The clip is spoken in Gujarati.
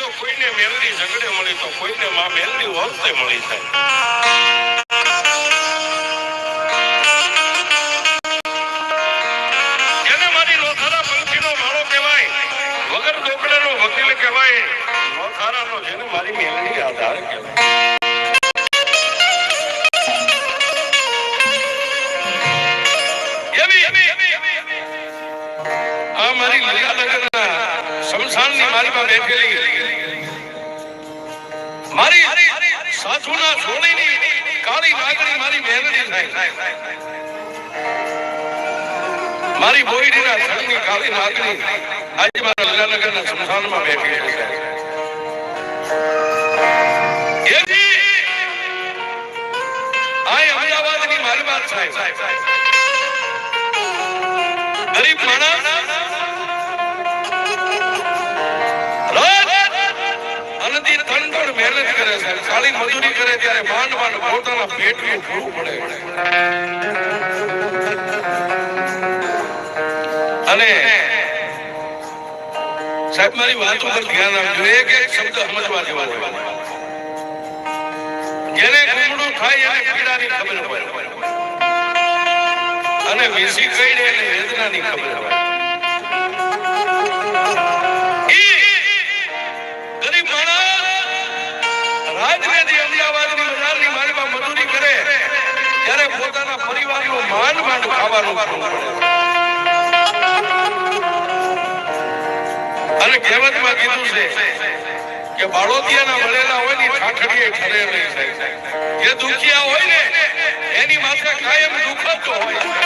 તો કોઈને મેલડી ઝઘડે મળી, તો કોઈને માં મેલડી વર્ષે મળી થાય. મારી મર્યાદા સમશાનની મારી માં બેઠેલી સાસુના સોળીની કાળી નાગણી મારી મેલડી થાય. મારી બોઈડીના થડની કાળી નાગણી આજે મારા લીલાનગરના સ્મશાનમાં બેઠી છે. અમદાવાદની મારી વાત ગરીબ માણસ કરે મજૂરી કરે ત્યારે માંડ માંડ પોતાના પેટનું પૂરું પડે અને સાહેબ, મારી વાત ઉપર ધ્યાન આપજો. એક એક શબ્દ સમજવા જેવા જેને કુમડું થાય એને પીડાની ખબર હોય. અને વેસી કઈ એને વેદનાની ખબર હોય. માંડ માંડ ખાવાનું અને કહેવતમાં કીધું છે કે બાળોતિયાના વળેલા હોય ને જે દુખિયા હોય ને, એની માથે કાયમ દુઃખ જ હોય